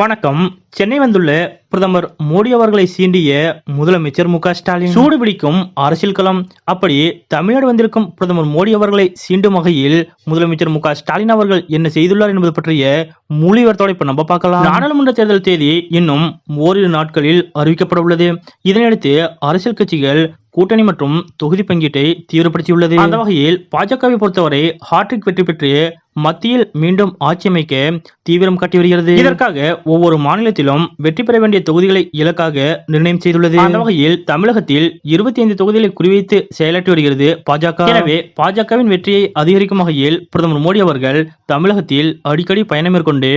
வணக்கம். சென்னை வந்துள்ள பிரதமர் மோடி அவர்களை சீண்டிய முதலமைச்சர் மு க ஸ்டாலின். சூடு பிடிக்கும் அரசியல் களம். அப்படி தமிழ்நாடு வந்திருக்கும் பிரதமர் மோடி அவர்களை சீண்டும் வகையில் முதலமைச்சர் மு ஸ்டாலின் அவர்கள் என்ன செய்துள்ளார் என்பது பற்றிய முழு இப்ப நம்ம பார்க்கலாம். நாடாளுமன்ற தேர்தல் தேதி இன்னும் ஓரிரு நாட்களில் அறிவிக்கப்பட உள்ளது இதனையடுத்து அரசியல் கட்சிகள் கூட்டணி மற்றும் தொகுதி பங்கீட்டை தீவிரப்படுத்தியுள்ளது. அந்த வகையில் பாஜகவை பொறுத்தவரை ஹாட்ரிக் வெற்றி பெற்று மத்தியில் மீண்டும் ஆட்சி அமைக்க தீவிரம் காட்டி வருகிறது. இதற்காக ஒவ்வொரு மாநிலத்திலும் வெற்றி பெற வேண்டிய தொகுதிகளை இலக்காக நிர்ணயம் செய்துள்ளது. அந்த வகையில் தமிழகத்தில் இருபத்தி ஐந்து தொகுதிகளை குறிவைத்து செயலாற்றி வருகிறது பாஜக. எனவே பாஜகவின் வெற்றியை அதிகரிக்கும் வகையில் பிரதமர் மோடி அவர்கள் தமிழகத்தில் அடிக்கடி பயணம் மேற்கொண்டு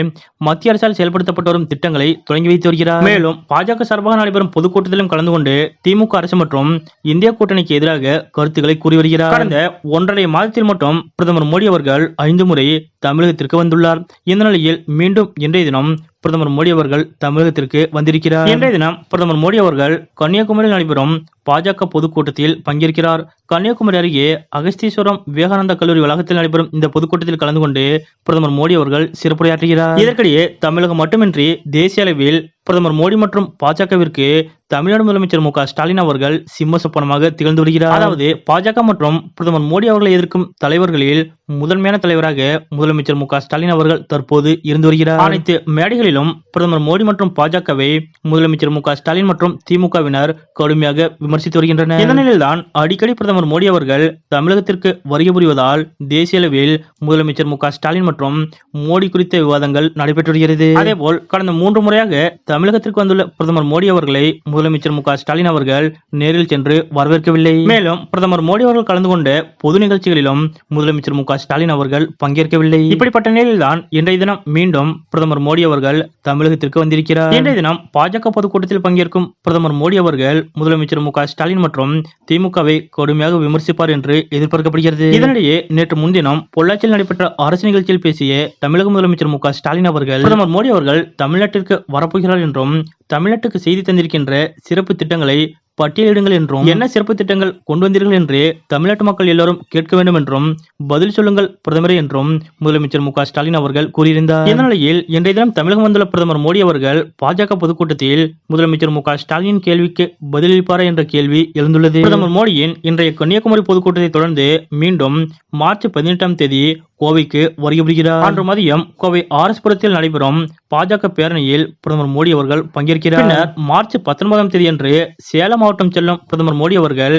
மத்திய அரசால் செயல்படுத்தப்பட்டு வரும் திட்டங்களை தொடங்கி வைத்து வருகிறார். மேலும் பாஜக சார்பாக நடைபெறும் பொதுக்கூட்டத்திலும் கலந்து கொண்டு திமுக அரசு மற்றும் இந்திய கூட்டணிக்கு எதிராக கருத்துக்களை கூறி வருகிறார். கடந்த ஒன்றரை மாதத்தில் மட்டும் பிரதமர் மோடி அவர்கள் ஐந்து முறை தமிழகத்திற்கு வந்துள்ளார். இந்த நிலையில் மீண்டும் இன்றைய தினம் பிரதமர் மோடி அவர்கள் தமிழகத்திற்கு வந்திருக்கிறார். இன்றைய தினம் பிரதமர் மோடி அவர்கள் கன்னியாகுமரியில் நடைபெறும் பாஜக பொதுக்கூட்டத்தில் பங்கேற்கிறார். கன்னியாகுமரி அருகே அகஸ்தீஸ்வரம் விவேகானந்தா கல்லூரி வளாகத்தில் நடைபெறும் இந்த பொதுக்கூட்டத்தில் கலந்து கொண்டு பிரதமர் மோடி அவர்கள் சிறப்புரையாற்றுகிறார். இதற்கிடையே தமிழகம் மட்டுமின்றி தேசிய அளவில் பிரதமர் மோடி மற்றும் பாஜகவிற்கு தமிழ்நாடு முதலமைச்சர் மு க ஸ்டாலின் அவர்கள் சிம்ம சொப்பனமாக திகழ்ந்து வருகிறார். அதாவது பாஜக மற்றும் பிரதமர் மோடி அவர்களை எதிர்க்கும் தலைவர்களில் முதன்மையான தலைவராக முதலமைச்சர் மு க ஸ்டாலின் அவர்கள் தற்போது இருந்து வருகிறார். அனைத்து மேடைகளிலும் பிரதமர் மோடி மற்றும் பாஜகவை முதலமைச்சர் மு க ஸ்டாலின் மற்றும் திமுகவினர் கடுமையாக விமர்சித்து வருகின்றனர். இந்த நிலையில்தான் அடிக்கடி பிரதமர் மோடி அவர்கள் தமிழகத்திற்கு வருகை புரிவதால் தேசிய அளவில் முதலமைச்சர் மு க ஸ்டாலின் மற்றும் மோடி குறித்த விவாதங்கள் நடைபெற்று வருகிறது. அதேபோல் கடந்த மூன்று முறையாக தமிழகத்திற்கு வந்துள்ள பிரதமர் மோடி அவர்களை முதலமைச்சர் மு ஸ்டாலின் அவர்கள் நேரில் சென்று வரவேற்கவில்லை. மேலும் பிரதமர் மோடி அவர்கள் கலந்து கொண்ட பொது நிகழ்ச்சிகளிலும் முதலமைச்சர் மு ஸ்டாலின் அவர்கள் பங்கேற்கவில்லை. இப்படிப்பட்ட நிலையில்தான் இன்றைய தினம் மீண்டும் பிரதமர் மோடி அவர்கள் தமிழகத்திற்கு வந்திருக்கிறார். இன்றைய தினம் பாஜக பொதுக்கூட்டத்தில் பங்கேற்கும் பிரதமர் மோடி அவர்கள் முதலமைச்சர் மு ஸ்டாலின் மற்றும் திமுகவை கடுமையாக விமர்சிப்பார் என்று எதிர்பார்க்கப்படுகிறது. இதனிடையே நேற்று முன்தினம் பொள்ளாச்சியில் நடைபெற்ற அரசு நிகழ்ச்சியில் பேசிய தமிழக முதலமைச்சர் மு ஸ்டாலின் அவர்கள் பிரதமர் மோடி அவர்கள் தமிழ்நாட்டிற்கு வரப்போகிறார் என்றும் தமிழ்நாட்டுக்கு செய்தி தந்திருக்கின்ற சிறப்பு திட்டங்களை பட்டியலிடுங்கள் என்றும் என்ன சிறப்பு திட்டங்கள் கொண்டு வந்தீர்கள் என்று தமிழ்நாட்டு மக்கள் எல்லாரும் கேட்க வேண்டும் என்றும் பதில் சொல்லுங்கள் பிரதமரே என்றும் முதலமைச்சர் மு ஸ்டாலின் அவர்கள் கூறியிருந்தார். இந்த நிலையில் இன்றைய தினம் தமிழகம் வந்துள்ள பிரதமர் மோடி அவர்கள் பாஜக பொதுக்கூட்டத்தில் முதலமைச்சர் மு ஸ்டாலின் கேள்விக்கு பதிலளிப்பாரா என்ற கேள்வி எழுந்துள்ளது. பிரதமர் மோடியின் இன்றைய கன்னியாகுமரி பொதுக்கூட்டத்தை தொடர்ந்து மீண்டும் மார்ச் பதினெட்டாம் தேதி கோவைக்கு வருகை புரிகிறார். அன்று மதியம் கோவை ஆர்எஸ்புரத்தில் நடைபெறும் பாஜக பேரணியில் பிரதமர் மோடி அவர்கள் பங்கேற்கிறார். பின்னர் மார்ச் பத்தொன்பதாம் தேதியன்று சேலம் மாவட்டம் செல்லும் பிரதமர் மோடி அவர்கள்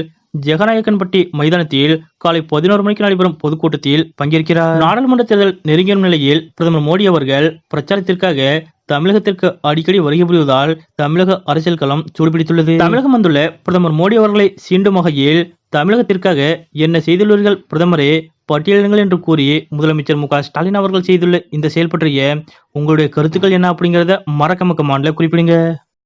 ஜெகநாயக்கன்பட்டி மைதானத்தில் காலை பதினோரு மணிக்கு நடைபெறும் பொதுக்கூட்டத்தில் பங்கேற்கிறார். நாடாளுமன்ற தேர்தல் நெருங்கிய நிலையில் பிரதமர் மோடி அவர்கள் பிரச்சாரத்திற்காக தமிழகத்திற்கு அடிக்கடி வருகை புரிவதால் தமிழக அரசியல் களம் சூடுபிடித்துள்ளது. தமிழகம் வந்துள்ள பிரதமர் மோடி அவர்களை சீண்டும் வகையில் தமிழகத்திற்காக என்ன செய்துள்ளீர்கள் பிரதமரே? பட்டியலிடுங்கள் என்று கூறி முதலமைச்சர் மு ஸ்டாலின் அவர்கள் செய்துள்ள இந்த செயல் பற்றிய உங்களுடைய கருத்துக்கள் என்ன அப்படிங்கறத மறக்காம கமாண்ட்ல குறிப்பிடுங்க.